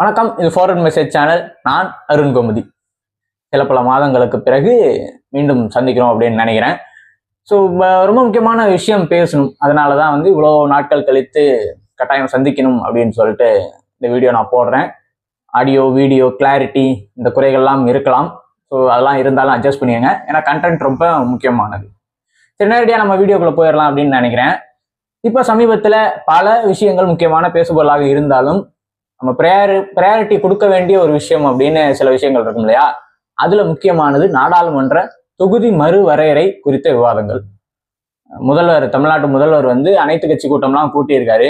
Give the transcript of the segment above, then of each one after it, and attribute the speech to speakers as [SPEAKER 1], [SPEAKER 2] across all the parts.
[SPEAKER 1] வணக்கம் இது forward message channel நான் அருண் கோமதி. சில பல மாதங்களுக்கு பிறகு மீண்டும் சந்திக்கிறோம் அப்படின்னு நினைக்கிறேன். ஸோ ரொம்ப முக்கியமான விஷயம் பேசணும். அதனால தான் வந்து இவ்வளோ நாட்கள் கழித்து கட்டாயம் சந்திக்கணும் அப்படின்னு சொல்லிட்டு இந்த வீடியோ நான் போடுறேன். ஆடியோ வீடியோ கிளாரிட்டி இந்த குறைகள்லாம் இருக்கலாம். ஸோ அதெல்லாம் இருந்தாலும் அட்ஜஸ்ட் பண்ணிக்கங்க. ஏன்னா கண்டென்ட் ரொம்ப முக்கியமானது. சரி நேரடியாக நம்ம வீடியோக்குள்ளே போயிடலாம் அப்படின்னு நினைக்கிறேன். இப்போ சமீபத்தில் பல விஷயங்கள் முக்கியமான பேசுபொருளாக இருந்தாலும் நம்ம ப்ரையாரி ப்ரையாரிட்டி கொடுக்க வேண்டிய ஒரு விஷயம் அப்படின்னு சில விஷயங்கள் இருக்கும் இல்லையா? அதுல முக்கியமானது நாடாளுமன்ற தொகுதி மறுவரையறை குறித்த விவாதங்கள். முதல்வர் தமிழ்நாட்டு முதல்வர் வந்து அனைத்து கட்சி கூட்டம்லாம் கூட்டியிருக்காரு.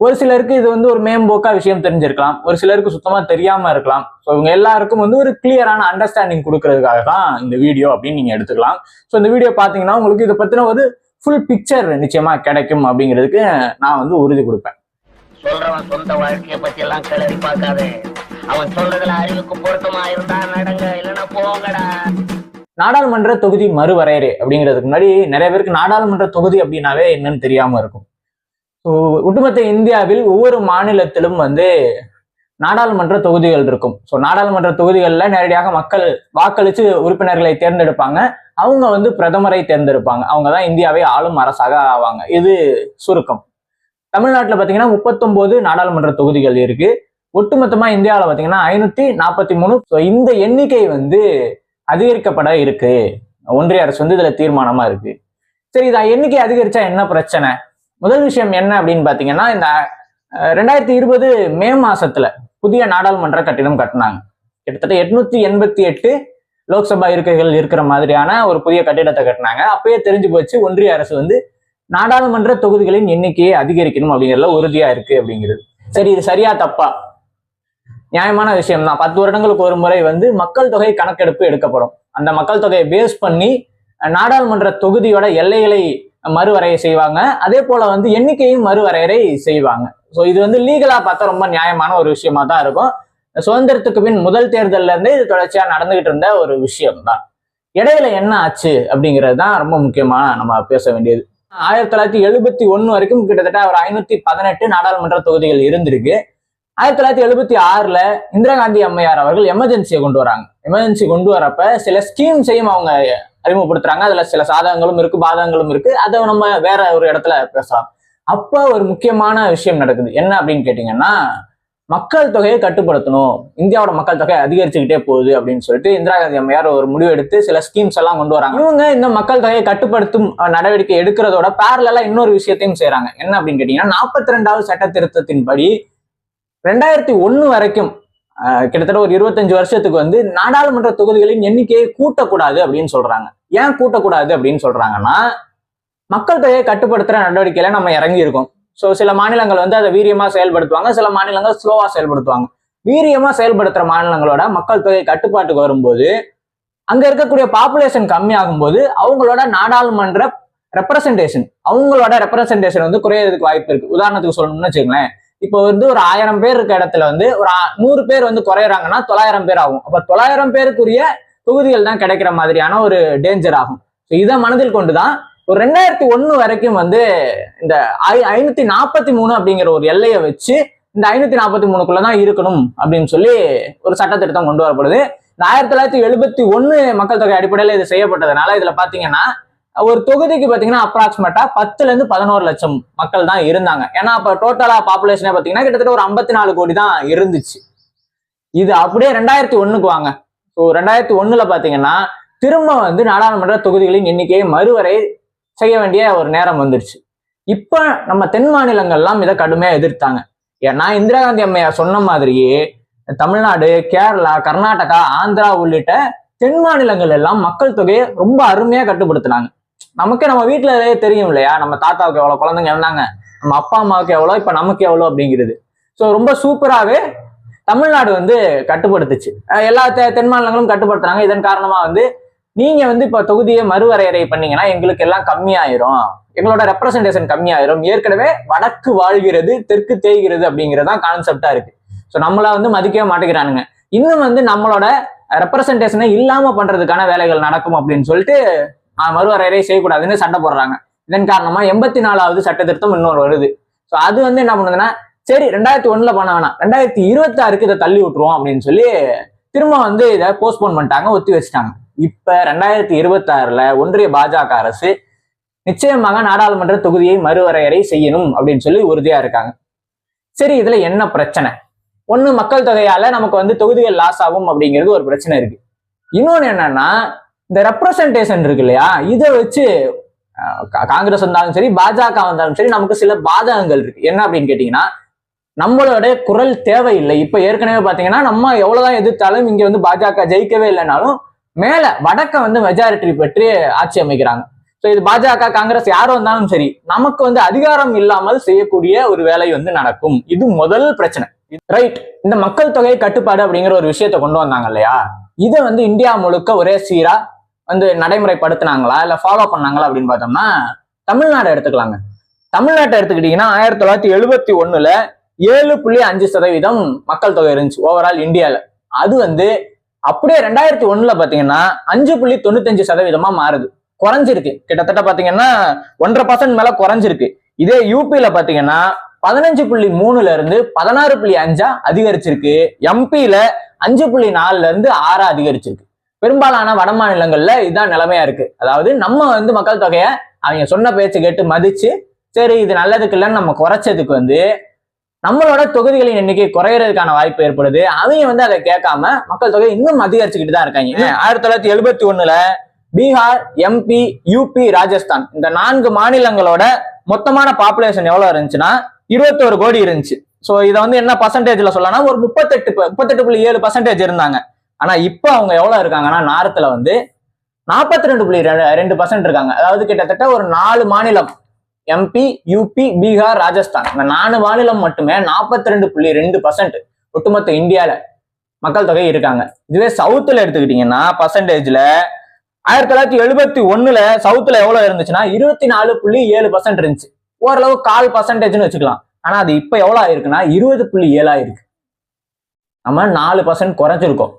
[SPEAKER 1] ஒரு சிலருக்கு இது வந்து ஒரு மேம்போக்கா விஷயம் தெரிஞ்சிருக்கலாம். ஒரு சிலருக்கு சுத்தமா தெரியாம இருக்கலாம். ஸோ இவங்க எல்லாருக்கும் வந்து ஒரு கிளியரான அண்டர்ஸ்டாண்டிங் கொடுக்கறதுக்காக தான் இந்த வீடியோ அப்படின்னு நீங்க எடுத்துக்கலாம். ஸோ இந்த வீடியோ பாத்தீங்கன்னா உங்களுக்கு இதை பத்தின ஒரு ஃபுல் பிக்சர் நிச்சயமா கிடைக்கும் அப்படிங்கிறதுக்கு நான் வந்து உறுதி கொடுப்பேன்.
[SPEAKER 2] சொல்றவன் சொந்த வாழ்க்கையை பத்தி எல்லாம் கிளறி பார்க்காதே. அவன் சொல்றதுல அறிவுக்கு பொருத்தமா இருந்தா நடங்க இல்லைன்னா போங்கடா.
[SPEAKER 1] நாடாளுமன்ற தொகுதி மறுவரையறை அப்படிங்கிறதுக்கு முன்னாடி நிறைய பேருக்கு நாடாளுமன்ற தொகுதி அப்படின்னாவே என்னன்னு தெரியாம இருக்கும். ஸோ ஒட்டுமொத்த இந்தியாவில் ஒவ்வொரு மாநிலத்திலும் வந்து நாடாளுமன்ற தொகுதிகள் இருக்கும். ஸோ நாடாளுமன்ற தொகுதிகளில் நேரடியாக மக்கள் வாக்களித்து உறுப்பினர்களை தேர்ந்தெடுப்பாங்க. அவங்க வந்து பிரதமரை தேர்ந்தெடுப்பாங்க. அவங்க தான் இந்தியாவை ஆளும் அரசாக ஆவாங்க. இது சுருக்கம். தமிழ்நாட்டில் பார்த்தீங்கன்னா முப்பத்தொம்போது நாடாளுமன்ற தொகுதிகள் இருக்கு. ஒட்டுமொத்தமா இந்தியாவில் பார்த்தீங்கன்னா ஐநூத்தி நாற்பத்தி மூணு. ஸோ இந்த எண்ணிக்கை வந்து அதிகரிக்கப்பட இருக்கு. ஒன்றிய அரசு வந்து இதுல தீர்மானமா இருக்கு. சரி இதை எண்ணிக்கை அதிகரிச்சா என்ன பிரச்சனை? முதல் விஷயம் என்ன அப்படின்னு பாத்தீங்கன்னா இந்த ரெண்டாயிரத்தி இருபது மே மாசத்துல புதிய நாடாளுமன்ற கட்டிடம் கட்டினாங்க. கிட்டத்தட்ட எட்நூத்தி எண்பத்தி எட்டு லோக்சபா இருக்கைகள் இருக்கிற மாதிரியான ஒரு புதிய கட்டிடத்தை கட்டினாங்க. அப்பயே தெரிஞ்சு போச்சு ஒன்றிய அரசு வந்து நாடாளுமன்ற தொகுதிகளின் எண்ணிக்கையை அதிகரிக்கணும் அப்படிங்கிறதுல உறுதியா இருக்கு அப்படிங்கிறது. சரி இது சரியா தப்பா? நியாயமான விஷயம் தான் பத்து வருடங்களுக்கு ஒரு முறை வந்து மக்கள் தொகை கணக்கெடுப்பு எடுக்கப்படும். அந்த மக்கள் தொகையை பேஸ் பண்ணி நாடாளுமன்ற தொகுதியோட எல்லைகளை மறுவரையை செய்வாங்க. அதே போல வந்து எண்ணிக்கையும் மறுவரையறை செய்வாங்க. ஸோ இது வந்து லீகலா பார்த்தா ரொம்ப நியாயமான ஒரு விஷயமா தான் இருக்கும். சுதந்திரத்துக்கு பின் முதல் தேர்தல்ல இருந்தே இது தொடர்ச்சியா நடந்துகிட்டு இருந்த ஒரு விஷயம் தான் இடையில என்ன ஆச்சு அப்படிங்கிறது தான் ரொம்ப முக்கியமா நம்ம பேச வேண்டியது. ஆயிரத்தி தொள்ளாயிரத்தி எழுபத்தி ஒன்னு வரைக்கும் கிட்டத்தட்ட ஒரு ஐநூத்தி பதினெட்டு நாடாளுமன்ற தொகுதிகள் இருந்திருக்கு. ஆயிரத்தி தொள்ளாயிரத்தி எழுபத்தி ஆறுல இந்திரா காந்தி அம்மையார் அவர்கள் எமர்ஜென்சியை கொண்டு வராங்க. எமர்ஜென்சி கொண்டு வரப்ப சில ஸ்கீம்ஸையும் அவங்க அறிமுகப்படுத்துறாங்க. அதுல சில சாதகங்களும் இருக்கு பாதகங்களும் இருக்கு. அதை நம்ம வேற ஒரு இடத்துல பேசலாம். அப்ப ஒரு முக்கியமான விஷயம் நடக்குது. என்ன அப்படின்னு கேட்டீங்கன்னா மக்கள் தொகையை கட்டுப்படுத்தணும். இந்தியாவோட மக்கள் தொகை அதிகரிச்சுக்கிட்டே போகுது அப்படின்னு சொல்லிட்டு இந்திரா காந்தி அம்மையார் ஒரு முடிவு எடுத்து சில ஸ்கீம்ஸ் எல்லாம் கொண்டு வராங்க. இவங்க இந்த மக்கள் தொகையை கட்டுப்படுத்தும் நடவடிக்கை எடுக்கிறதோட பேரலா இன்னொரு விஷயத்தையும் செய்யறாங்க என்ன அப்படின்னு கேட்டீங்கன்னா நாற்பத்தி ரெண்டாவது சட்ட திருத்தத்தின்படி ரெண்டாயிரத்தி ஒன்று வரைக்கும் கிட்டத்தட்ட ஒரு இருபத்தஞ்சு வருஷத்துக்கு வந்து நாடாளுமன்ற தொகுதிகளின் எண்ணிக்கையை கூட்டக்கூடாது அப்படின்னு சொல்றாங்க. ஏன் கூட்டக்கூடாது அப்படின்னு சொல்றாங்கன்னா மக்கள் தொகையை கட்டுப்படுத்துற நடவடிக்கையில நம்ம இறங்கி இருக்கோம் ஸோ சில மாநிலங்கள் வந்து அதை வீரியமாக செயல்படுத்துவாங்க சில மாநிலங்கள் ஸ்லோவாக செயல்படுத்துவாங்க. வீரியமாக செயல்படுத்துகிற மாநிலங்களோட மக்கள் தொகை கட்டுப்பாட்டுக்கு வரும்போது அங்கே இருக்கக்கூடிய பாப்புலேஷன் கம்மியாகும் போது அவங்களோட நாடாளுமன்ற ரெப்ரசன்டேஷன் அவங்களோட ரெப்ரசன்டேஷன் வந்து குறையிறதுக்கு வாய்ப்பு இருக்கு. உதாரணத்துக்கு சொல்லணும்னு வச்சுக்கோங்களேன். இப்போ வந்து ஒரு ஆயிரம் பேர் இருக்க இடத்துல வந்து ஒரு நூறு பேர் வந்து குறையறாங்கன்னா தொள்ளாயிரம் பேர் ஆகும். அப்போ தொள்ளாயிரம் பேருக்குரிய தொகுதிகள் தான் கிடைக்கிற மாதிரியான ஒரு டேஞ்சர் ஆகும். ஸோ இதை மனதில் கொண்டு தான் ஒரு ரெண்டாயிரத்தி ஒண்ணு வரைக்கும் வந்து இந்த ஐ- ஐநூத்தி நாற்பத்தி மூணு அப்படிங்கிற ஒரு எல்லையை வச்சு இந்த ஐநூத்தி நாற்பத்தி மூணுக்குள்ள தான் இருக்கணும் அப்படின்னு சொல்லி ஒரு சட்டத்திட்டம் கொண்டு வரப்படுது. இந்த ஆயிரத்தி தொள்ளாயிரத்தி எழுபத்தி ஒண்ணு மக்கள் தொகை அடிப்படையில் இது செய்யப்பட்டதுனால இதுல பாத்தீங்கன்னா ஒரு தொகுதிக்கு பாத்தீங்கன்னா அப்ராக்சிமேட்டா பத்துல இருந்து பதினோரு லட்சம் மக்கள் தான் இருந்தாங்க. ஏன்னா அப்ப டோட்டலா பாப்புலேஷனே பாத்தீங்கன்னா கிட்டத்தட்ட ஒரு ஐம்பத்தி நாலு கோடி தான் இருந்துச்சு. இது அப்படியே ரெண்டாயிரத்தி ஒண்ணுக்கு வாங்க. ஸோ ரெண்டாயிரத்தி ஒண்ணுல பாத்தீங்கன்னா திரும்ப வந்து நாடாளுமன்ற தொகுதிகளின் எண்ணிக்கையை மறுவரை செய்ய வேண்டிய ஒரு நேரம் வந்துருச்சு. இப்போ நம்ம தென் மாநிலங்கள்லாம் இதை கடுமையாக எதிர்த்தாங்க. ஏன்னா இந்திரா காந்தி அம்மையார் சொன்ன மாதிரியே தமிழ்நாடு கேரளா கர்நாடகா ஆந்திரா உள்ளிட்ட தென் மாநிலங்கள் எல்லாம் மக்கள் தொகையை ரொம்ப அருமையாக கட்டுப்படுத்தினாங்க. நமக்கு நம்ம வீட்டுல தெரியும் இல்லையா? நம்ம தாத்தாவுக்கு எவ்வளோ குழந்தைங்க இருந்தாங்க? நம்ம அப்பா அம்மாவுக்கு எவ்வளோ இப்போ நமக்கு எவ்வளோ அப்படிங்கிறது. ஸோ ரொம்ப சூப்பராகவே தமிழ்நாடு வந்து கட்டுப்படுத்துச்சு. எல்லா தெ- தென் மாநிலங்களும் கட்டுப்படுத்துறாங்க இதன் காரணமாக வந்து நீங்க வந்து இப்ப தொகுதியை மறுவரையறை பண்ணீங்கன்னா எங்களுக்கு எல்லாம் கம்மியாயிரும். எங்களோட ரெப்ரசன்டேஷன் கம்மியாயிரும். ஏற்கனவே வடக்கு வாழ்கிறது தெற்கு தேய்கிறது அப்படிங்கறதுதான் கான்செப்டா இருக்கு. ஸோ நம்மள வந்து மதிக்கவே மாட்டேங்கிறானுங்க. இன்னும் வந்து நம்மளோட ரெப்ரசன்டேஷனை இல்லாம பண்றதுக்கான வேலைகள் நடக்கும் அப்படின்னு சொல்லிட்டு மறுவரையறை செய்யக்கூடாதுன்னு சண்டை போடுறாங்க. இதன் காரணமா எண்பத்தி நாலாவது சட்ட திருத்தம் இன்னொரு வருது. ஸோ அது வந்து என்ன பண்ணுதுன்னா சரி ரெண்டாயிரத்தி ஒண்ணுல பண்ண வேணாம். ரெண்டாயிரத்தி இருபத்தி ஆறுக்கு இதை தள்ளி விட்டுருவோம் அப்படின்னு சொல்லி திரும்ப வந்து இதை போஸ்ட்போன் பண்ணிட்டாங்க ஒத்தி வச்சுட்டாங்க. இப்ப ரெண்டாயிரத்தி இருபத்தி ஆறுல ஒன்றிய பாஜக அரசு நிச்சயமாக நாடாளுமன்ற தொகுதியை மறுவரையறை செய்யணும் அப்படின்னு சொல்லி உறுதியா இருக்காங்க. சரி இதுல என்ன பிரச்சனை? ஒண்ணு மக்கள் தொகையால நமக்கு வந்து தொகுதிகள் லாஸ் ஆகும் அப்படிங்கிறது ஒரு பிரச்சனை இருக்கு. இன்னொன்னு என்னன்னா இந்த ரெப்ரசன்டேஷன் இருக்கு இல்லையா? இதை வச்சு கா- காங்கிரஸ் வந்தாலும் சரி பாஜக வந்தாலும் சரி நமக்கு சில பாதகங்கள் இருக்கு. என்ன அப்படின்னு கேட்டீங்கன்னா நம்மளோட குரல் தேவையில்லை. இப்ப ஏற்கனவே பாத்தீங்கன்னா நம்ம எவ்வளவுதான் எதிர்த்தாலும் இங்க வந்து பாஜக ஜெயிக்கவே இல்லைனாலும் மேல வடக்க வந்து மெஜாரிட்டி பெற்று ஆட்சி அமைக்கிறாங்க. ஸோ இது பாஜக காங்கிரஸ் யார் வந்தாலும் சரி நமக்கு வந்து அதிகாரம் இல்லாமல் செய்யக்கூடிய ஒரு வேலை வந்து நடக்கும். இது முதல் பிரச்சனை. ரைட் இந்த மக்கள் தொகை கட்டுப்பாடு அப்படிங்கிற ஒரு விஷயத்தை கொண்டு வந்தாங்க இல்லையா? இதை வந்து இந்தியா முழுக்க ஒரே சீரா வந்து நடைமுறைப்படுத்தினாங்களா? இல்ல ஃபாலோ பண்ணாங்களா அப்படின்னு பார்த்தோம்னா தமிழ்நாடு எடுத்துக்கலாங்க. தமிழ்நாட்டை எடுத்துக்கிட்டீங்கன்னா ஆயிரத்தி தொள்ளாயிரத்தி எழுபத்தி ஒண்ணுல ஏழு புள்ளி அஞ்சு சதவீதம் மக்கள் தொகை இருந்துச்சு ஓவரால் இந்தியால. அது வந்து அப்படியே ரெண்டாயிரத்தி ஒண்ணுல பாத்தீங்கன்னா அஞ்சு புள்ளி தொண்ணூத்தஞ்சு சதவீதமா மாறுது. குறைஞ்சிருக்கு. கிட்டத்தட்ட பாத்தீங்கன்னா ஒன்றரை பர்சன்ட் மேல குறைஞ்சிருக்கு. இதே யூபியில பாத்தீங்கன்னா பதினஞ்சு புள்ளி மூணுல இருந்து பதினாறு புள்ளி அஞ்சா அதிகரிச்சிருக்கு. எம்பியில அஞ்சு புள்ளி நாலுல இருந்து ஆறா அதிகரிச்சிருக்கு. பெரும்பாலான வட மாநிலங்கள்ல இதுதான் நிலைமையா இருக்கு. அதாவது நம்ம வந்து மக்கள் தொகையை அவங்க சொன்ன பேச்சு கேட்டு மதிச்சு சரி இது நல்லதுக்கு இல்லைன்னு நம்ம குறைச்சதுக்கு வந்து நம்மளோட தொகுதிகளின் எண்ணிக்கை குறையறதுக்கான வாய்ப்பு ஏற்படுது. அவங்க வந்து அதை கேட்காம மக்கள் தொகை இன்னும் அதிகரிச்சுக்கிட்டு தான் இருக்காங்க ஆயிரத்தி தொள்ளாயிரத்தி எழுபத்தி ஒண்ணுல பீகார் எம்பி யூபி ராஜஸ்தான் இந்த நான்கு மாநிலங்களோட மொத்தமான பாப்புலேஷன் எவ்வளவு இருந்துச்சுன்னா இருபத்தோரு கோடி இருந்துச்சு. சோ இதை வந்து என்ன பர்சன்டேஜ்ல சொல்லலாம் ஒரு முப்பத்தெட்டு முப்பத்தெட்டு புள்ளி ஏழு பர்சன்டேஜ் இருந்தாங்க. ஆனா இப்போ அவங்க எவ்வளவு இருக்காங்கன்னா நார்த்ல வந்து நாற்பத்தி ரெண்டு புள்ளி ரெண்டு பர்சன்ட் இருக்காங்க. அதாவது கிட்டத்தட்ட ஒரு நாலு மாநிலம் எம்பி யூபி பீகார் ராஜஸ்தான் இந்த நாலு மாநிலம் மட்டுமே நாற்பத்தி ரெண்டு புள்ளி ரெண்டு பர்சன்ட் ஒட்டுமொத்த இந்தியால மக்கள் தொகை இருக்காங்க. இதுவே சவுத்துல எடுத்துக்கிட்டீங்கன்னா பர்சன்டேஜ்ல ஆயிரத்தி தொள்ளாயிரத்தி எழுபத்தி ஒண்ணுல சவுத்துல எவ்வளவு இருந்துச்சுன்னா இருபத்தி நாலு புள்ளி ஏழு பர்சன்ட் இருந்துச்சு. ஓரளவு கால் பர்சன்டேஜ்னு வச்சுக்கலாம். ஆனா அது இப்ப எவ்வளவு ஆயிருக்குன்னா இருபது புள்ளி ஏழா இருக்கு நம்ம நாலு பர்சன்ட் குறைஞ்சிருக்கோம்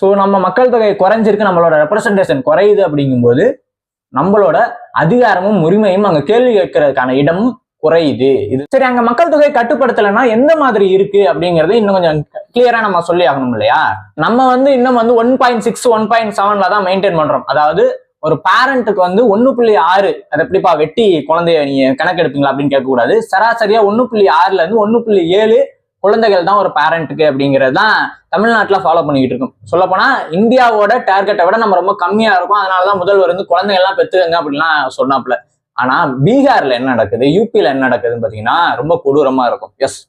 [SPEAKER 1] ஸோ நம்ம மக்கள் தொகை குறைஞ்சிருக்கு நம்மளோட ரெப்ரசன்டேஷன் குறையுது அப்படிங்கும்போது நம்மளோட அதிகாரமும் உரிமையும் அங்க கேள்வி கேட்கறதுக்கான இடமும் குறையுது. இது சரி அங்க மக்கள் தொகை கட்டுப்படுத்தலைன்னா எந்த மாதிரி இருக்கு அப்படிங்கறது இன்னும் கொஞ்சம் கிளியரா நம்ம சொல்லி ஆகணும் இல்லையா? நம்ம வந்து இன்னும் வந்து one point six one point செவன்ல தான் மெயின்டைன் பண்றோம். அதாவது ஒரு பேரண்ட்டுக்கு வந்து ஒன்னு புள்ளி ஆறு அதை எப்படிப்பா வெட்டி குழந்தைய நீங்க கணக்கெடுப்பீங்களா அப்படின்னு கேட்கக்கூடாது. சராசரியா ஒன்னு புள்ளி ஆறுல இருந்து ஒன்னு புள்ளி ஏழு குழந்தைகள் தான் ஒரு பேரண்ட்டுக்கு அப்படிங்கிறது தான் தமிழ்நாட்டில் ஃபாலோ பண்ணிக்கிட்டு இருக்கும். சொல்லப்போனா இந்தியாவோட டார்கெட்டை விட நம்ம ரொம்ப கம்மியா இருக்கும். அதனாலதான் முதல்வர் வந்து குழந்தைங்க எல்லாம் அப்படின்லாம் சொன்னாப்புல. ஆனா பீகார்ல என்ன நடக்குது? யூபியில் என்ன நடக்குதுன்னு பாத்தீங்கன்னா ரொம்ப கொடூரமா இருக்கும். எஸ்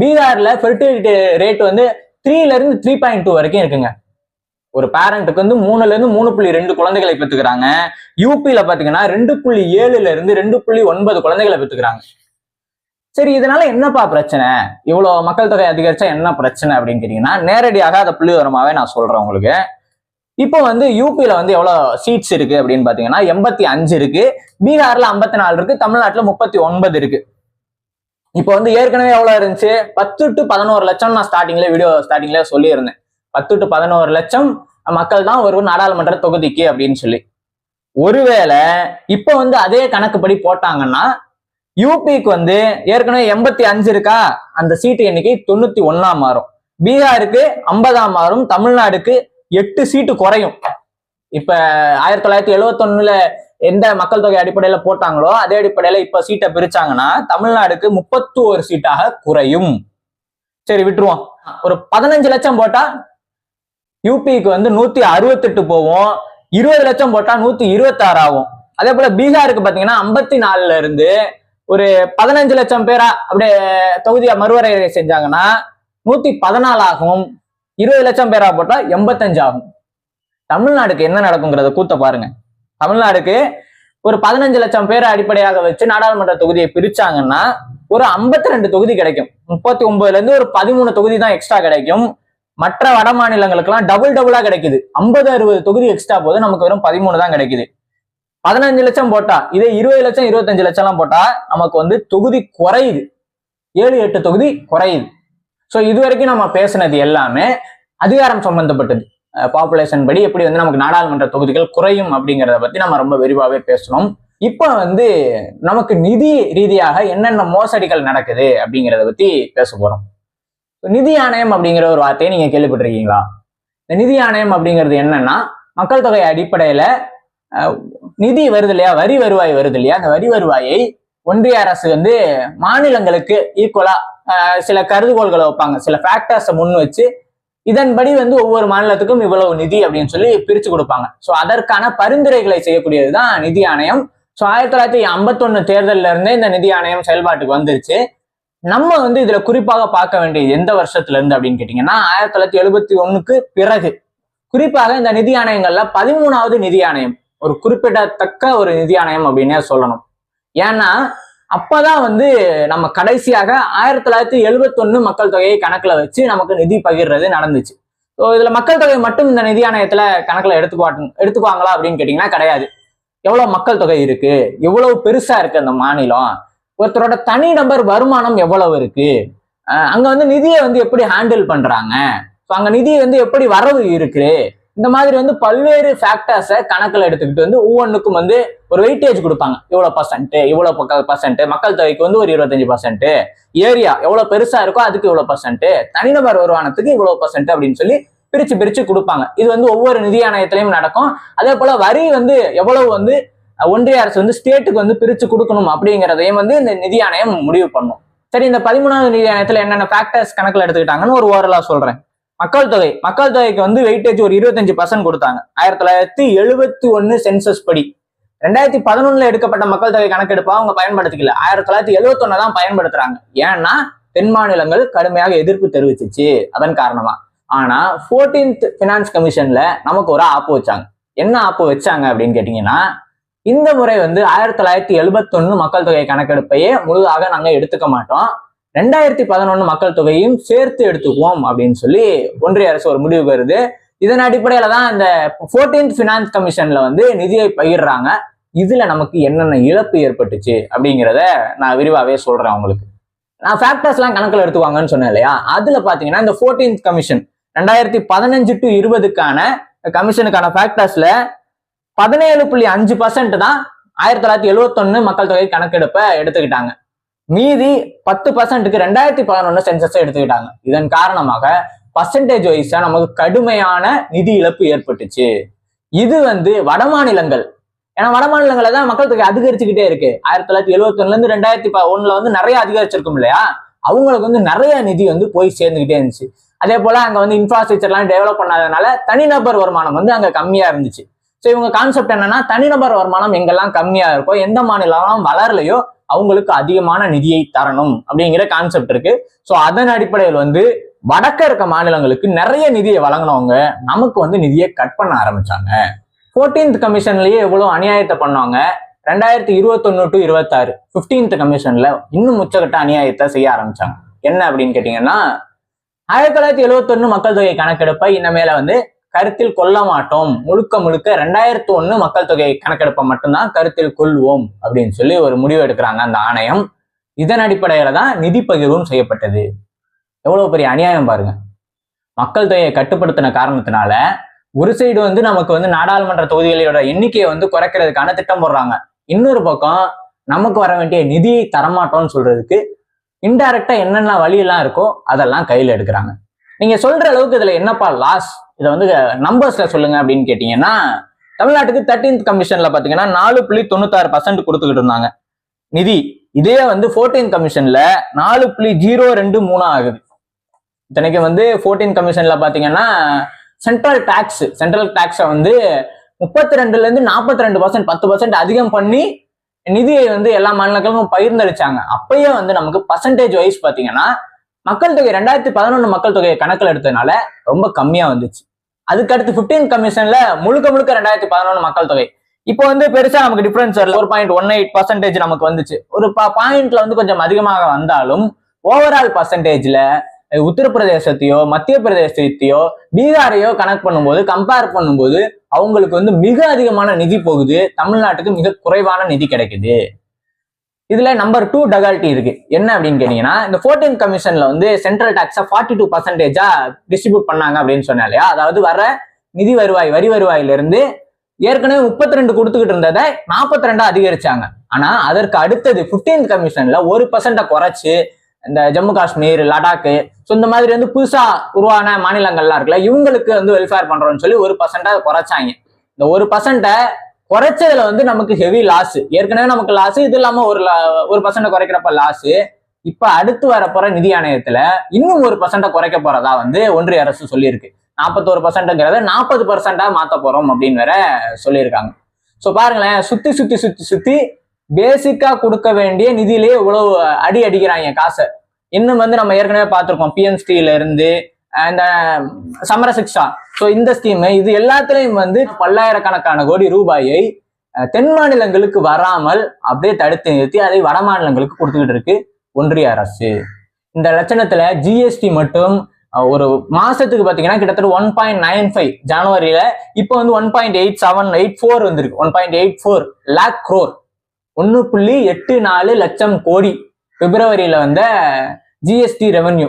[SPEAKER 1] பீகார்ல ஃபெர்டிலிட்டி ரேட் வந்து த்ரீல இருந்து த்ரீ பாயிண்ட் டூ வரைக்கும் இருக்குங்க. ஒரு பேரண்ட்டுக்கு வந்து மூணுல இருந்து மூணு புள்ளி ரெண்டு குழந்தைகளை பெத்துக்கிறாங்க யூபியில பாத்தீங்கன்னா ரெண்டு புள்ளி ஏழுல இருந்து ரெண்டு புள்ளி ஒன்பது குழந்தைகளை பெத்துக்கிறாங்க சரி இதனால என்னப்பா பிரச்சனை? இவ்வளோ மக்கள் தொகை அதிகரிச்சா என்ன பிரச்சனை அப்படின்னு கேட்டீங்கன்னா நேரடியாக அதை புள்ளிவரமாகவே நான் சொல்றேன் உங்களுக்கு. இப்போ வந்து யூபியில வந்து எவ்வளவு சீட்ஸ் இருக்கு அப்படின்னு பாத்தீங்கன்னா எண்பத்தி அஞ்சு இருக்கு. பீகார்ல ஐம்பத்தி நாலு இருக்கு. தமிழ்நாட்டுல முப்பத்தி ஒன்பது இருக்கு. இப்போ வந்து ஏற்கனவே எவ்வளவு இருந்துச்சு? பத்து டு பதினோரு லட்சம் நான் ஸ்டார்டிங்ல வீடியோ ஸ்டார்டிங்ல சொல்லியிருந்தேன். பத்து டு பதினோரு லட்சம் மக்கள் தான் ஒரு நாடாளுமன்ற தொகுதிக்கு அப்படின்னு சொல்லி. ஒருவேளை இப்போ வந்து அதே கணக்குப்படி போட்டாங்கன்னா யூபிக்கு வந்து ஏற்கனவே எண்பத்தி அஞ்சு இருக்கா? அந்த சீட்டு எண்ணிக்கை தொண்ணூத்தி ஒன்னா மாறும். பீகாருக்கு ஐம்பதாம் மாறும். தமிழ்நாடுக்கு எட்டு சீட்டு குறையும். இப்ப ஆயிரத்தி தொள்ளாயிரத்தி எழுவத்தொன்னுல எந்த மக்கள் தொகை அடிப்படையில போட்டாங்களோ அதே அடிப்படையில இப்ப சீட்டை பிரிச்சாங்கன்னா தமிழ்நாடுக்கு முப்பத்தி ஒரு சீட்டாக குறையும். சரி விட்டுருவோம். ஒரு பதினஞ்சு லட்சம் போட்டா யூபிக்கு வந்து நூத்தி அறுபத்தெட்டு போவோம். இருபது லட்சம் போட்டா நூத்தி இருபத்தாறு ஆகும். அதே போல பீகாருக்கு பாத்தீங்கன்னா ஐம்பத்தி நாலுல இருந்து ஒரு பதினஞ்சு லட்சம் பேரா அப்படியே தொகுதியை மறுவரையறை செஞ்சாங்கன்னா நூத்தி பதினாலு ஆகும் இருபது லட்சம் பேரா போட்டா எண்பத்தஞ்சு ஆகும் தமிழ்நாடுக்கு என்ன நடக்குங்கிறத கூத்த பாருங்க. தமிழ்நாடுக்கு ஒரு பதினஞ்சு லட்சம் பேரை அடிப்படையாக வச்சு நாடாளுமன்ற தொகுதியை பிரிச்சாங்கன்னா ஒரு 52 ரெண்டு தொகுதி கிடைக்கும். முப்பத்தி ஒன்பதுல இருந்து ஒரு பதிமூணு தொகுதி தான் எக்ஸ்ட்ரா கிடைக்கும். மற்ற வட மாநிலங்களுக்கெல்லாம் டபுள் டபுளா கிடைக்குது. ஐம்பது அறுபது தொகுதி எக்ஸ்ட்ரா போது நமக்கு வெறும் பதிமூணு தான் கிடைக்குது. பதினஞ்சு லட்சம் போட்டா இதே இருபது லட்சம் இருபத்தஞ்சு லட்சம் எல்லாம் போட்டா நமக்கு வந்து தொகுதி குறையுது. ஏழு எட்டு தொகுதி குறையுது. ஸோ இது வரைக்கும் நம்ம பேசுனது எல்லாமே அதிகாரம் சம்பந்தப்பட்டது. பாப்புலேஷன் படி எப்படி வந்து நமக்கு நாடாளுமன்ற தொகுதிகள் குறையும் அப்படிங்கிறத பத்தி நம்ம ரொம்ப விரிவாகவே பேசணும். இப்போ வந்து நமக்கு நிதி ரீதியாக என்னென்ன மோசடிகள் நடக்குது அப்படிங்கிறத பத்தி பேச போறோம். நிதி ஆணையம் அப்படிங்கிற ஒரு வார்த்தையை நீங்க கேள்விப்பட்டிருக்கீங்களா? இந்த நிதி ஆணையம் அப்படிங்கிறது என்னன்னா மக்கள் தொகை அடிப்படையில நிதி வருது இல்லையா? வரி வருவாய் வருது இல்லையா? அந்த வரி வருவாயை ஒன்றிய அரசு வந்து மாநிலங்களுக்கு ஈக்குவலா சில கருதுகோள்களை வைப்பாங்க. சில ஃபேக்டர்ஸை முன் வச்சு இதன்படி வந்து ஒவ்வொரு மாநிலத்துக்கும் இவ்வளவு நிதி அப்படின்னு சொல்லி பிரிச்சு கொடுப்பாங்க. ஸோ அதற்கான பரிந்துரைகளை செய்யக்கூடியது தான் நிதி ஆணையம். ஸோ ஆயிரத்தி தொள்ளாயிரத்தி ஐம்பத்தொன்னு தேர்தல்ல இருந்தே இந்த நிதி ஆணையம் செயல்பாட்டுக்கு வந்துருச்சு. நம்ம வந்து இதுல குறிப்பாக பார்க்க வேண்டியது எந்த வருஷத்துல இருந்து அப்படின்னு கேட்டீங்கன்னா ஆயிரத்தி தொள்ளாயிரத்தி எழுபத்தி ஒண்ணுக்கு பிறகு. குறிப்பாக இந்த நிதி ஆணையங்கள்ல பதிமூணாவது நிதி ஆணையம். ஒரு குறிப்பிடத்தக்க ஒரு நிதி ஆணையம் அப்படின்னே சொல்லணும். ஏன்னா அப்பதான் வந்து நம்ம கடைசியாக ஆயிரத்தி தொள்ளாயிரத்தி எழுபத்தொன்னு மக்கள் தொகையை கணக்குல வச்சு நமக்கு நிதி பகிர்றது நடந்துச்சு. ஸோ இதுல மக்கள் தொகை மட்டும் இந்த நிதி ஆணையத்துல கணக்குல எடுத்துக்குவாட்டு எடுத்துக்குவாங்களா அப்படின்னு கேட்டீங்கன்னா கிடையாது. எவ்வளவு மக்கள் தொகை இருக்கு? எவ்வளவு பெருசா இருக்கு அந்த மாநிலம்? ஒருத்தரோட தனி நபர் வருமானம் எவ்வளவு இருக்கு? அங்க வந்து நிதியை வந்து எப்படி ஹேண்டில் பண்றாங்க? ஸோ அங்க நிதி வந்து எப்படி வரவு இருக்கு? இந்த மாதிரி வந்து பல்வேறு ஃபேக்டர்ஸை கணக்கில் எடுத்துக்கிட்டு வந்து ஒவ்வொன்றுக்கும் வந்து ஒரு வெயிட்டேஜ் கொடுப்பாங்க. இவ்வளோ பர்சன்ட் இவ்வளோ பர்சன்ட் மக்கள் தொகைக்கு வந்து ஒரு இருபத்தஞ்சு பர்சன்ட் ஏரியா எவ்வளோ பெருசாக இருக்கோ அதுக்கு இவ்வளோ பர்சன்ட் தனிநபர் வருமானத்துக்கு இவ்வளோ பர்சன்ட் அப்படின்னு சொல்லி பிரிச்சு பிரிச்சு கொடுப்பாங்க. இது வந்து ஒவ்வொரு நிதி ஆணையத்திலையும் நடக்கும். அதே போல வரி வந்து எவ்வளவு வந்து ஒன்றிய அரசு வந்து ஸ்டேட்டுக்கு வந்து பிரிச்சு கொடுக்கணும் அப்படிங்கிறதையும் வந்து இந்த நிதி ஆணையம் முடிவு பண்ணும். சரி இந்த பதிமூணாவது நிதி ஆணையத்தில் என்னென்ன ஃபேக்டர்ஸ் கணக்கில் எடுத்துக்கிட்டாங்கன்னு ஒரு ஓரலா சொல்றேன். மக்கள் தொகை. மக்கள் தொகைக்கு வந்து வெயிட்டேஜ் ஒரு இருபத்தஞ்சு பர்சன்ட் கொடுத்தாங்க. ஆயிரத்தி தொள்ளாயிரத்தி எழுபத்தி ஒன்னு சென்சஸ் படி. ரெண்டாயிரத்தி பதினொன்னுல எடுக்கப்பட்ட மக்கள் தொகை கணக்கெடுப்பா அவங்க பயன்படுத்திக்கல. ஆயிரத்தி தொள்ளாயிரத்தி எழுபத்தொன்னு தான் பயன்படுத்துறாங்க. ஏன்னா தென் மாநிலங்கள் கடுமையாக எதிர்ப்பு தெரிவிச்சிச்சு. அதன் காரணமா. ஆனா ஃபோர்டீன்த் பினான்ஸ் கமிஷன்ல நமக்கு ஒரு ஆப்பு வச்சாங்க. என்ன ஆப்பு வச்சாங்க அப்படின்னு கேட்டீங்கன்னா இந்த முறை வந்து ஆயிரத்தி தொள்ளாயிரத்தி எழுபத்தொன்னு மக்கள் தொகை கணக்கெடுப்பையே முழுதாக நாங்க எடுத்துக்க மாட்டோம். ரெண்டாயிரத்தி பதினொன்று மக்கள் தொகையும் சேர்த்து எடுத்துக்குவோம் அப்படின்னு சொல்லி ஒன்றிய அரசு ஒரு முடிவு வருது இதன் அடிப்படையில தான் இந்த ஃபோர்டீன்த் ஃபினான்ஸ் கமிஷன்ல வந்து நிதியை பகிர்றாங்க. இதுல நமக்கு என்னென்ன இழப்பு ஏற்பட்டுச்சு அப்படிங்கிறத நான் விரிவாவே சொல்றேன் உங்களுக்கு. நான் ஃபேக்டர்ஸ்லாம் கணக்கில் எடுத்துவாங்கன்னு சொன்னேன் இல்லையா? அதுல பாத்தீங்கன்னா இந்த ஃபோர்டீன்த் கமிஷன் ரெண்டாயிரத்தி பதினஞ்சு டு இருபதுக்கான கமிஷனுக்கான ஃபேக்டர்ஸ்ல பதினேழு புள்ளி அஞ்சு பர்சன்ட் தான் ஆயிரத்தி தொள்ளாயிரத்தி எழுபத்தொன்னு மக்கள் தொகை கணக்கெடுப்பை எடுத்துக்கிட்டாங்க. மீதி பத்து பர்சன்ட்டுக்கு ரெண்டாயிரத்தி பதினொன்னு சென்சஸை எடுத்துக்கிட்டாங்க. இதன் காரணமாக பர்சன்டேஜ் வைஸா நமக்கு கடுமையான நிதி இழப்பு ஏற்பட்டுச்சு. இது வந்து வட மாநிலங்கள். ஏன்னா வட மாநிலங்களை தான் மக்கள் தொகை அதிகரிச்சுக்கிட்டே இருக்கு. ஆயிரத்தி தொள்ளாயிரத்தி எழுவத்தொன்னுல இருந்து ரெண்டாயிரத்தி ஒண்ணுல வந்து நிறைய அதிகரிச்சிருக்கும் இல்லையா? அவங்களுக்கு வந்து நிறைய நிதி வந்து போய் சேர்ந்துகிட்டே இருந்துச்சு. அதே போல அங்க வந்து இன்ஃப்ராஸ்ட்ரக்சர்லாம் டெவலப் பண்ணாதனால தனிநபர் வருமானம் வந்து அங்க கம்மியா இருந்துச்சு. ஸோ இவங்க கான்செப்ட் என்னன்னா தனிநபர் வருமானம் எங்கெல்லாம் கம்மியா இருக்கோ எந்த மாநிலம் வளரலையோ அவங்களுக்கு அதிகமான நிதியை தரணும் அப்படிங்கிற கான்செப்ட் இருக்கு. ஸோ அதன் அடிப்படையில் வந்து வடக்க இருக்க மாநிலங்களுக்கு நிறைய நிதியை வழங்கினவங்க நமக்கு வந்து நிதியை கட் பண்ண ஆரம்பிச்சாங்க. ஃபோர்டீன்த் கமிஷன்லயே எவ்வளவு அநியாயத்தை பண்ணாங்க. ரெண்டாயிரத்தி இருபத்தொன்னு டு இருபத்தாறு பிப்டீன்த் கமிஷன்ல இன்னும் உச்சகட்ட அநியாயத்தை செய்ய ஆரம்பிச்சாங்க. என்ன அப்படின்னு கேட்டீங்கன்னா ஆயிரத்தி தொள்ளாயிரத்தி எழுவத்தொன்னு மக்கள் தொகை கணக்கெடுப்பை இனிமேல வந்து கருத்தில் கொள்ள மாட்டோம். முழுக்க முழுக்க ரெண்டாயிரத்து ஒண்ணு மக்கள் தொகை கணக்கெடுப்பை மட்டும்தான் கருத்தில் கொள்வோம் அப்படின்னு சொல்லி ஒரு முடிவு எடுக்கிறாங்க அந்த ஆணையம். இதன் அடிப்படையில தான் நிதி பகிர்வும் செய்யப்பட்டது. எவ்வளவு பெரிய அநியாயம் பாருங்க. மக்கள் தொகையை கட்டுப்படுத்தின காரணத்தினால ஒரு சைடு வந்து நமக்கு வந்து நாடாளுமன்ற தொகுதிகளோட எண்ணிக்கையை வந்து குறைக்கிறதுக்கான திட்டம் போடுறாங்க. இன்னொரு பக்கம் நமக்கு வர வேண்டிய நிதியை தரமாட்டோம்னு சொல்றதுக்கு இன்டைரக்டா என்னென்ன வழியெல்லாம் இருக்கோ அதெல்லாம் கையில எடுக்கிறாங்க. நீங்க சொல்ற அளவுக்கு இதுல என்னப்பா லாஸ் இதை வந்து நம்பர்ஸ்ல சொல்லுங்க அப்படின்னு கேட்டீங்கன்னா தமிழ்நாட்டுக்கு தேர்ட்டீன்த் கமிஷன்ல பாத்தீங்கன்னா நாலு புள்ளி தொண்ணூத்தாறு பர்சன்ட் கொடுத்துக்கிட்டு இருந்தாங்க. நிதி இதே வந்து ஃபோர்டீன் கமிஷன்ல நாலு புள்ளி ஜீரோ ரெண்டு மூணு ஆகுது. இத்தனைக்கு வந்து ஃபோர்டீன் கமிஷன்ல பாத்தீங்கன்னா சென்ட்ரல் டாக்ஸ் சென்ட்ரல் டாக்ஸை வந்து முப்பத்தி ரெண்டுல இருந்து நாற்பத்தி ரெண்டு பர்சன்ட் பத்து பர்சன்ட் அதிகம் பண்ணி நிதியை வந்து எல்லா மாநிலங்களும் பகிர்ந்தளிச்சாங்க அப்பயே வந்து நமக்கு பர்சன்டேஜ் வைஸ் பாத்தீங்கன்னா மக்கள் தொகை ரெண்டாயிரத்தி பதினொன்று மக்கள் தொகையை கணக்கில் எடுத்ததுனால ரொம்ப கம்மியாக வந்துச்சு. அதுக்கடுத்து ஃபிஃப்டீன் கமிஷன்ல முழுக்க முழுக்க ரெண்டாயிரத்தி பதினொன்று மக்கள் தொகை. இப்போ வந்து பெருசா நமக்கு டிஃபரன்ஸ் வரல. ஒரு பாயிண்ட் ஒன் எயிட் பர்சன்டேஜ் நமக்கு வந்துச்சு. ஒரு பாயிண்ட்ல வந்து கொஞ்சம் அதிகமாக வந்தாலும் ஓவரால் பர்சன்டேஜ்ல உத்தரப்பிரதேசத்தையோ மத்திய பிரதேசத்தையோ பீகாரையோ கணக்கு பண்ணும்போது கம்பேர் பண்ணும்போது அவங்களுக்கு வந்து மிக அதிகமான நிதி போகுது. தமிழ்நாட்டுக்கு மிக குறைவான நிதி கிடைக்குது. இதுல நம்பர் டூ டகால்ட்டி இருக்கு. என்ன அப்படின்னு கேட்டீங்கன்னா இந்த ஃபோர்டீன் கமிஷன்ல வந்து சென்ட்ரல் டாக்ஸை ஃபார்ட்டி டூ பர்சன்டேஜா டிஸ்ட்ரிபியூட் பண்ணாங்க அப்படின்னு சொன்னா இல்லையா? அதாவது வர நிதி வருவாய் வரி வருவாயிலிருந்து ஏற்கனவே முப்பத்தி ரெண்டு கொடுத்துக்கிட்டு இருந்ததை நாற்பத்தி ரெண்டா அதிகரிச்சாங்க. ஆனா அதற்கு அடுத்தது 15th கமிஷன்ல ஒரு பர்சன்ட்டை குறைச்சு இந்த ஜம்மு காஷ்மீர் லடாக்கு ஸோ இந்த மாதிரி வந்து புதுசா உருவான மாநிலங்கள்லாம் இருக்குல்ல இவங்களுக்கு வந்து வெல்ஃபேர் பண்றோம்னு சொல்லி ஒரு பர்சன்டா குறைச்சாங்க. இந்த ஒரு பர்சன்ட்டை குறைச்சதுல வந்து நமக்கு ஹெவி லாஸ் ஏற்கனவே நமக்கு லாஸ் இது இல்லாம ஒரு ஒரு பர்சன்ட குறைக்கிறப்ப லாஸ் இப்ப அடுத்து வரப்போற நிதி ஆணையத்துல இன்னும் ஒரு பர்சன்ட குறைக்க போறதா வந்து ஒன்றிய அரசு சொல்லியிருக்கு. நாற்பத்தோரு பர்சன்ட்ங்கிறத நாற்பது பர்சன்டா மாத்த போறோம் அப்படின்னு வேற சொல்லியிருக்காங்க. ஸோ பாருங்களேன் சுத்தி சுத்தி சுத்தி சுத்தி பேசிக்கா கொடுக்க வேண்டிய நிதியிலேயே இவ்வளவு அடி அடிக்கிறாங்க காசை. இன்னும் வந்து நம்ம ஏற்கனவே பார்த்திருக்கோம் பிஎன்ஸ்டில இருந்து இந்த um, சமர சிக்ஷா. ஸோ இந்த ஸ்கீம் இது எல்லாத்துலேயும் வந்து பல்லாயிரக்கணக்கான கோடி ரூபாயை தென் மாநிலங்களுக்கு வராமல் அப்படியே தடுத்து நிறுத்தி அதை வட மாநிலங்களுக்கு கொடுத்துக்கிட்டு இருக்கு ஒன்றிய அரசு. இந்த லட்சணத்துல ஜிஎஸ்டி மட்டும் ஒரு மாசத்துக்கு பாத்தீங்கன்னா கிட்டத்தட்ட ஒன் பாயிண்ட் நைன் ஃபைவ் ஜனவரியில இப்போ வந்து one point eight seven eight four வந்திருக்கு. One point eight four lakh crore ஒன்று புள்ளி எட்டு நாலு லட்சம் கோடி. பிப்ரவரியில வந்த ஜிஎஸ்டி ரெவென்யூ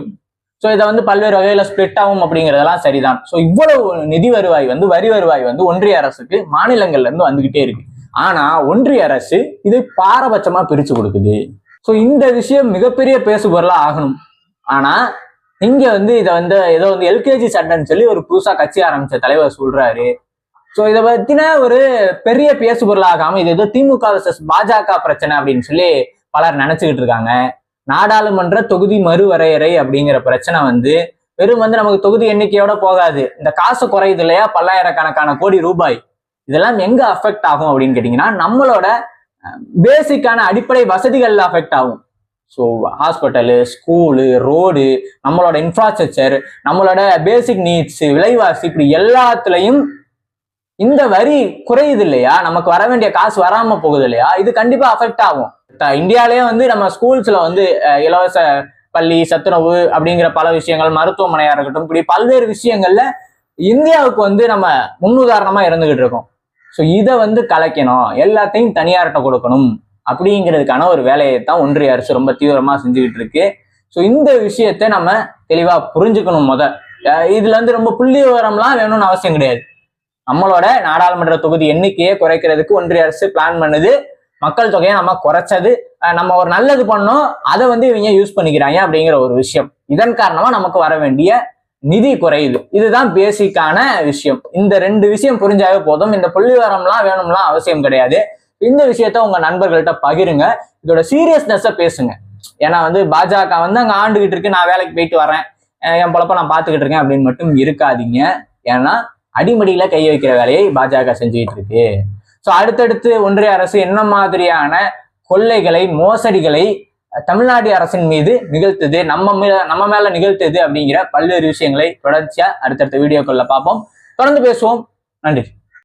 [SPEAKER 1] ஸோ இதை வந்து பல்வேறு வகையில ஸ்பிளிட் ஆகும் அப்படிங்கிறதெல்லாம் சரிதான். ஸோ இவ்வளவு நிதி வருவாய் வந்து வரி வருவாய் வந்து ஒன்றிய அரசுக்கு மாநிலங்கள்ல இருந்து வந்துகிட்டே இருக்கு. ஆனா ஒன்றிய அரசு இதை பாரபட்சமா பிரிச்சு கொடுக்குது. ஸோ இந்த விஷயம் மிகப்பெரிய பேசுபொருளா ஆகணும். ஆனா இங்க வந்து இதை வந்து ஏதோ வந்து எல்கேஜி சட்டம்னு சொல்லி ஒரு புதுசா கட்சி ஆரம்பிச்ச தலைவர் சொல்றாரு. ஸோ இதை பத்தின ஒரு பெரிய பேசுபொருளாகாம இது ஏதோ திமுக versus பாஜக பிரச்சனை அப்படின்னு சொல்லி பலர் நினைச்சுக்கிட்டு இருக்காங்க. நாடாளுமன்ற தொகுதி மறுவரையறை அப்படிங்கிற பிரச்சனை வந்து வெறும் வந்து நமக்கு தொகுதி எண்ணிக்கையோட போகாது. இந்த காசு குறையுது இல்லையா? பல்லாயிரக்கணக்கான கோடி ரூபாய். இதெல்லாம் எங்க அஃபெக்ட் ஆகும் அப்படின்னு கேட்டீங்கன்னா நம்மளோட பேசிக்கான அடிப்படை வசதிகள்ல அஃபெக்ட் ஆகும். ஸோ ஹாஸ்பிட்டலு ஸ்கூலு ரோடு நம்மளோட இன்ஃப்ராஸ்ட்ரக்சர் நம்மளோட பேசிக் நீட்ஸ் விலைவாசி இப்படி எல்லாத்துலையும் இந்த வரி குறையுது இல்லையா? நமக்கு வர வேண்டிய காசு வராம போகுது இல்லையா? இது கண்டிப்பா அஃபெக்ட் ஆகும். இந்தியாவிலேயே வந்து நம்ம ஸ்கூல்ஸ்ல வந்து இலவச பள்ளி சத்துணவு அப்படிங்கிற பல விஷயங்கள் மருத்துவமனையா இருக்கட்டும் இப்படி பல்வேறு விஷயங்கள்ல இந்தியாவுக்கு வந்து நம்ம முன்னுதாரணமா இருந்துகிட்டு இருக்கோம். ஸோ இதை வந்து கலைக்கணும். எல்லாத்தையும் தனியார்கிட்ட கொடுக்கணும். அப்படிங்கிறதுக்கான ஒரு வேலையை தான் ஒன்றிய அரசு ரொம்ப தீவிரமா செஞ்சுக்கிட்டு இருக்கு. ஸோ இந்த விஷயத்தை நம்ம தெளிவா புரிஞ்சுக்கணும் முத. இதுல இருந்து ரொம்ப புள்ளி விவரம்லாம் வேணும்னு அவசியம் கிடையாது. நம்மளோட நாடாளுமன்ற தொகுதி எண்ணிக்கையை குறைக்கிறதுக்கு ஒன்றிய அரசு பிளான் பண்ணுது. மக்கள் தொகையை நம்ம குறைச்சது நம்ம ஒரு நல்லது பண்ணோம் அதை வந்து இவங்க யூஸ் பண்ணிக்கிறாங்க அப்படிங்கிற ஒரு விஷயம். இதன் காரணமா நமக்கு வர வேண்டிய நிதி குறையுது. இதுதான் பேசிக்கான விஷயம். இந்த ரெண்டு விஷயம் புரிஞ்சாவே போதும். இந்த புள்ளிவரம்லாம் வேணும்லாம் அவசியம் கிடையாது. இந்த விஷயத்த உங்க நண்பர்கள்ட்ட பகிருங்க. இதோட சீரியஸ்னஸை பேசுங்க. ஏன்னா வந்து பாஜக வந்து அங்கே ஆண்டுகிட்டு இருக்கு. நான் வேலைக்கு போயிட்டு வரேன். என் பொழப்ப நான் பார்த்துக்கிட்டு இருக்கேன் அப்படின்னு மட்டும் இருக்காதீங்க. ஏன்னா அடிமடியில் கை வைக்கிற வேலையை பாஜக செஞ்சுக்கிட்டு இருக்கு. ஸோ அடுத்தடுத்து ஒன்றிய அரசு என்ன மாதிரியான கொள்ளைகளை மோசடிகளை தமிழ்நாடு அரசின் மீது நிகழ்த்துது நம்ம மேல நம்ம மேல நிகழ்த்துது அப்படிங்கிற பல்வேறு விஷயங்களை தொடர்ச்சியா அடுத்தடுத்த வீடியோக்குள்ள பார்ப்போம். தொடர்ந்து பேசுவோம். நன்றி.